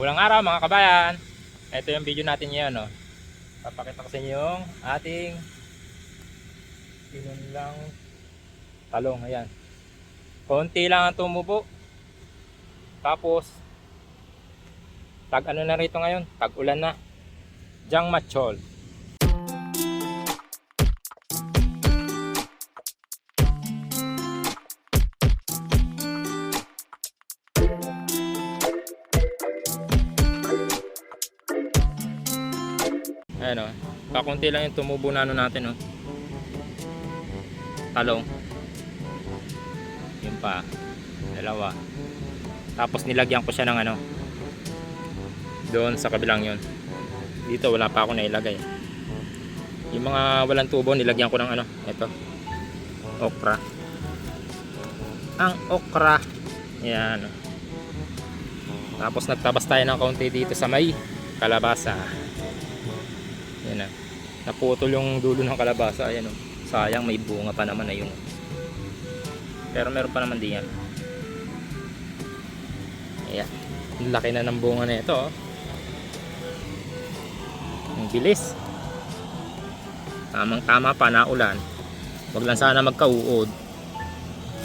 Walang araw mga kabayan. Ito yung video natin ngayon. No? Papakita ko sa inyo yung ating pinunlang talong. Ayan. Konti lang ang tumubo. Tapos, tag ano na rito ngayon? Tag ulan na. Jang Machol. Kakunti lang yung tumubo na ano natin o. Talong. Yun pa. Dalawa. Tapos nilagyan ko siya ng ano. Doon sa kabilang yun. Dito wala pa ako nailagay. Yung mga walang tubo nilagyan ko ng ano. Ito. Okra. Ang okra. Yan. Tapos nagtabas tayo ng kaunti dito sa may kalabasa. Yan na. Naputol yung dulo ng kalabasa. Ayan o. Sayang may bunga pa naman na yun. Pero meron pa naman diyan. Ayan. Ang laki na ng bunga na ito. Oh. Ang bilis. Tamang tama pa na ulan. Wag lang sana magkauod.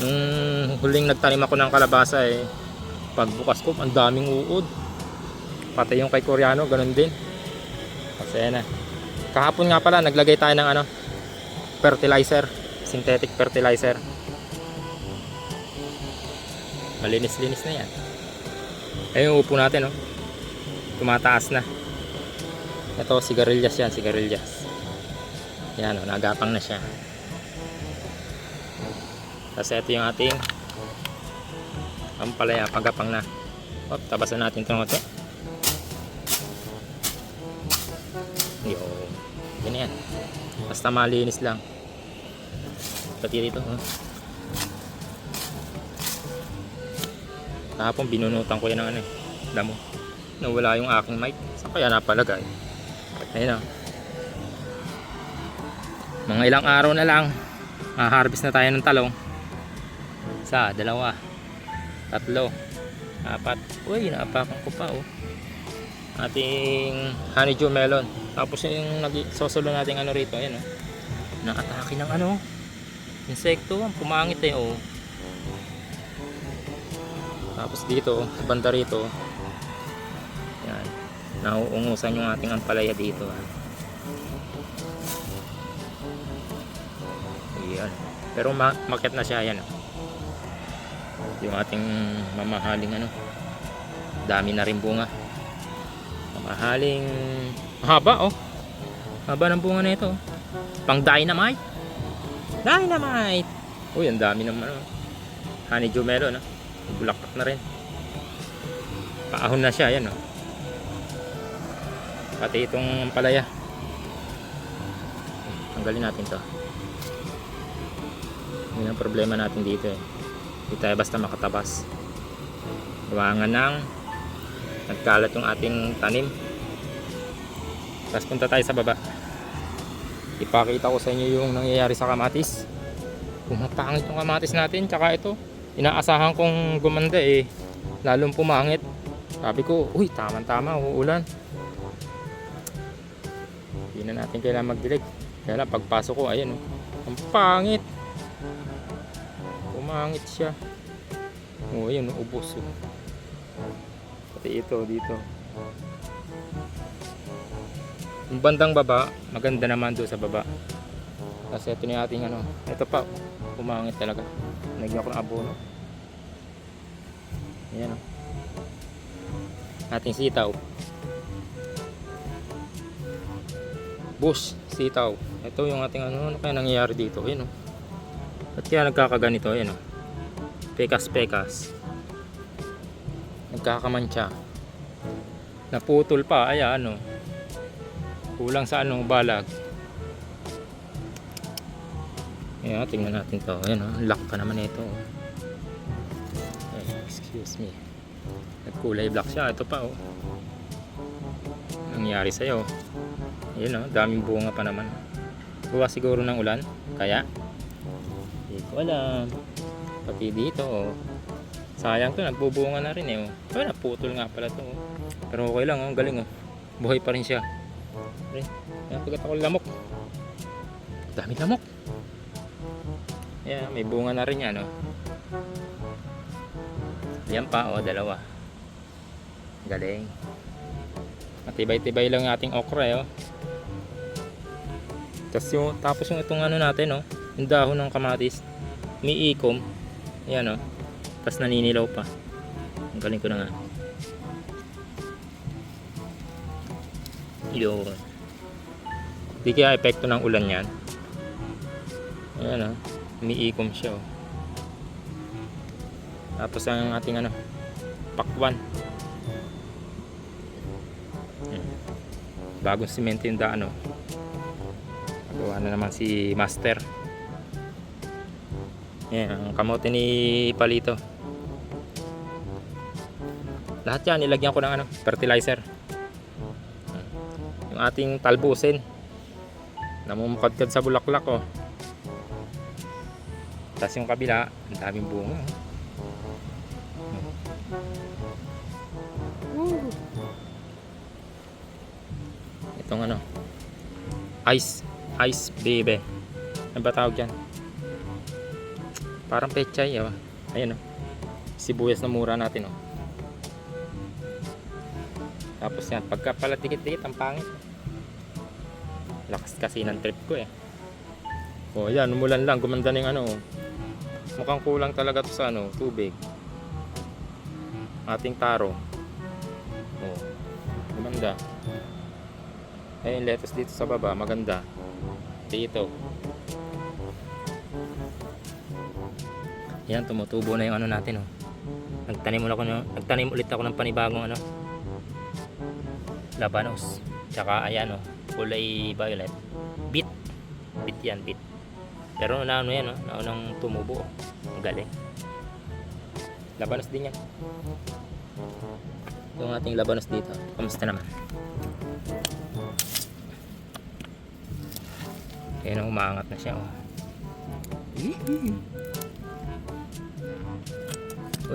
Nung huling nagtanim ako ng kalabasa eh. Pagbukas ko, ang daming uod. Pati yung kay Koreano, ganun din. Kasi yan na. Kahapon nga pala, naglagay tayo ng ano, fertilizer. Synthetic fertilizer. Malinis-linis na yan. Ayun upo natin, oh. Tumataas na. Ito, sigarilyas yan, sigarilyas. Yan, oh, nagapang na siya. Kasi ito yung ating ampalaya, pagapang na. Op, tabasan natin itong ito. Basta malinis lang. Pati dito, oh. Kahapon binunutan ko yan ng ano eh. Damo. Nawala yung aking mic. Saan kaya napalagay? Ayun na. Mga ilang araw na lang. Ma-harvest na tayo ng talong. Isa, dalawa. Tatlo. Apat. Uy, naapakan ko pa oh. Ating honeydew melon. Tapos yung nag-sosolo natin ano rito. Ayan oh. Nakatake ng ano. Insekto. Ang pumangit eh oh. Tapos dito, sa banda rito, yan, nauungusan yung ating ampalaya dito. Yan. Pero ma market na siya yan. oh. Yung ating mamahaling ano, dami na rin bunga. Mamahaling haba oh. Haba ng bunga na ito. oh. Pang dynamite. Dynamite. Uy, ang dami naman oh. Honeydew melon ah. Bulaklak na rin. Paahon na siya, yan oh. Pati itong palaya. Tanggalin natin to. Yun ang problema natin dito eh. Hindi tayo basta makatabas. Gawangan ng nagkalat yung ating tanim. Tapos punta tayo sa baba. Ipakita ko sa inyo yung nangyayari sa kamatis. Pumapangit yung kamatis natin. Tsaka ito, inaasahan kong gumanda eh lalong pumangit sabi ko uy tamang tama uulan hindi na natin kailangan magdilig kaya lang pagpasok ko ayan oh, ang pangit pumangit siya oh ayun oh, ubos oh. Pati ito dito yung bandang baba maganda naman doon sa baba kasi ito na ating ano ito pa pumangit talaga Nagyan ko ng abono. Ayan o. Ating sitaw. Bush, sitaw. Ito yung ating ano, ano kaya nangyayari dito. Ayan o. Ba't kaya nagkakaganito? Ayan o. Pekas-pekas. Nagkakamantsa. Naputol pa. Ayan ano. Kulang sa anong balag. Ayan, tingnan natin to. Ayan, oh, lock pa naman ito. oh. Ay, excuse me. Nagkulay black siya. Ito pa, oh. Nangyari sa'yo. Ayan, oh, daming bunga pa naman. Buwa siguro ng ulan. Kaya, hindi ko alam. Pati dito, oh. Sayang to, nagbubunga na rin, eh. Oh. Ay, naputol nga pala to, oh. Pero okay lang, oh. galing oh. Buhay pa rin siya. Ayun, ayan, pagkat ako lamok. Dami lamok. Ayan, may bunga na rin yan, oh. Yan pa, oh, dalawa. Galing. Matibay-tibay lang ating okra, eh, oh. Tapos yung, tapos yung itong ano natin, oh, yung dahon ng kamatis, may ikom. Ayan, oh. Tapos naninilaw pa. Ang galing ko na nga. Yun. Di kaya epekto ng ulan yan. Ayan, oh. Umiikom siya, oh. Tapos ang ating ano, pakwan. Hmm. Bagong simento yung daan, oh. Gawa na naman si Master. Yan, ang kamote ni Palito. Lahat yan, nilagyan ko ng ano, fertilizer. Yung ating talbusin. Namumukadkad sa bulaklak, oh. Tapos yung kabila, ang daming bunga. oh. Itong ano, ice, ice baby. Ano ba tawag dyan? Parang pechay, oh. Ayan, oh. Sibuyas na mura natin, oh. Tapos yan, pagka pala dikit-dikit, ang pangit. Lakas kasi ng trip ko, eh. Oh, yan, umulan lang, gumanda na yung ano. Mukhang kulang talaga to sa ano, tubig. Ating taro. Oh. Gumanda. Ayun, lettuce dito sa baba, maganda. Dito. Yan, tumutubo na yung ano natin, oh. Nagtanim ulit ako, ng- nagtanim ulit ako ng panibagong ano, labanos. Tsaka ayan, oh, kulay violet. Bit. Bit yan, bit. Pero na ano yan, oh, naunang tumubo. oh. Ang galing. Labanos din yan. Yung ating labanos dito. Kamusta naman? Kaya na umaangat na siya. Oh.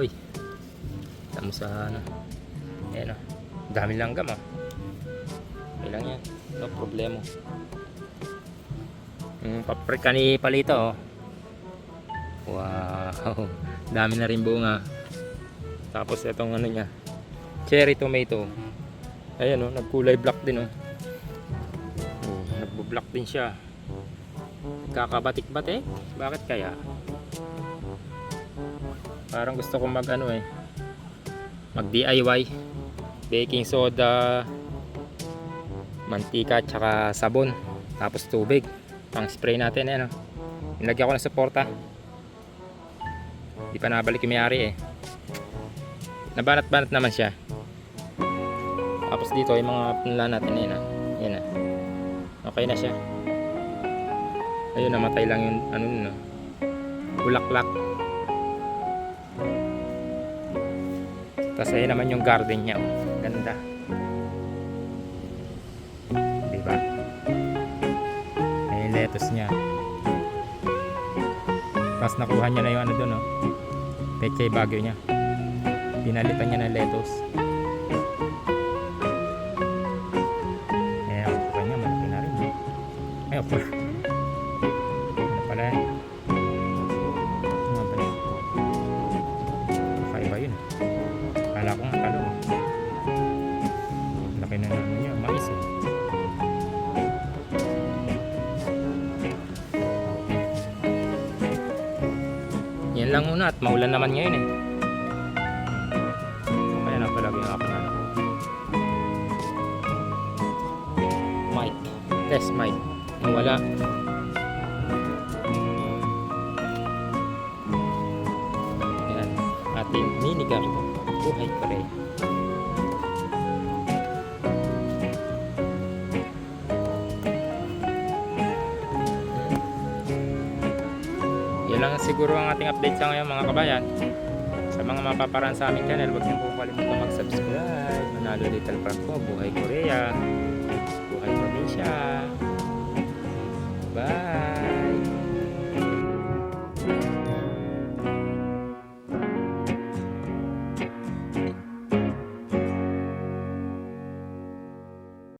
Uy. Tamo sa ano. Ayan oh. Dami langgam oh. No problema. Yung paprika ni Palito oh. Wow. Dami na rin bunga. Tapos itong ano niya. Cherry tomato. Ayan oh, nagkulay black din oh. Oh, nagbo-black din siya. Kakabatik-batik? Bakit kaya? Parang gusto ko mag ano eh. Mag DIY. Baking soda, mantika, tsaka sabon. Tapos tubig. Pang spray natin eh. No? Nilagyan ko ng suporta. Di pa nabalik yung may-ari eh. Nabanat-banat naman siya. Tapos dito yung mga punla natin eh. No? Yan na. Okay na siya. Ayun, namatay lang yung ano no. Bulaklak. Tapos ayun naman yung garden niya. oh. Ganda. Lettuce niya. Tapos nakuha niya na yung ano doon, oh. Pechay bagyo niya. Pinalitan niya ng lettuce. Eh, ang okra niya, malaki na rin. eh. Ay, okra. Ano pala yan? Yan lang muna at maulan naman ngayon eh. Kaya na pala yung aking ano. Mic. Test mic. Nawala. Yan. Ating mini garden. Buhay pa rin. Lang siguro ang ating update sa ngayon mga kabayan. Sa mga mapaparaan sa aming channel, huwag niyo po kalimutan mag-subscribe. Manalo Little po, Buhay Korea, Buhay Probinsya. Bye!